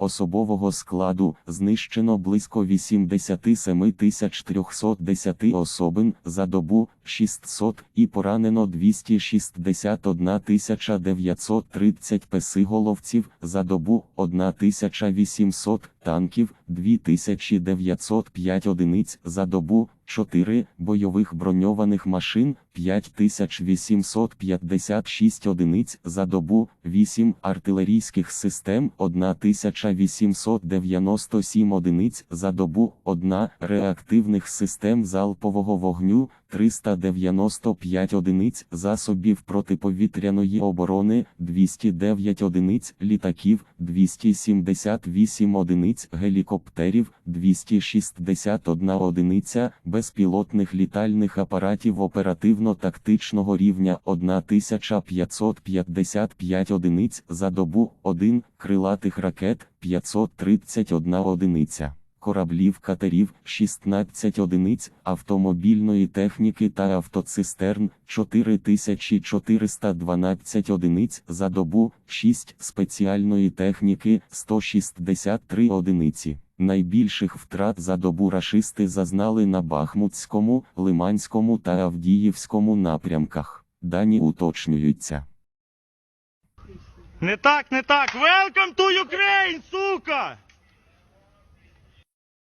Особового складу знищено близько 87 310 особин за добу 600 і поранено 261 930 песиголовців за добу 1800 танків 2905 одиниць за добу 4 бойових броньованих машин 5856 одиниць за добу 8 артилерійських систем 1897 одиниць за добу 1 реактивних систем залпового вогню 395 одиниць засобів протиповітряної оборони 209 одиниць літаків 278 одиниць гелікоптерів 261 одиниця безпілотних літальних апаратів оперативно-тактичного рівня 1555 одиниць за добу 1 крилатих ракет 531 одиниця кораблів катерів 16 одиниць автомобільної техніки та автоцистерн 4412 одиниць за добу 6 спеціальної техніки 163 одиниці. Найбільших втрат за добу рашисти зазнали на Бахмутському, Лиманському та Авдіївському напрямках. Дані уточнюються. Не так, не так. Welcome to Ukraine, сука!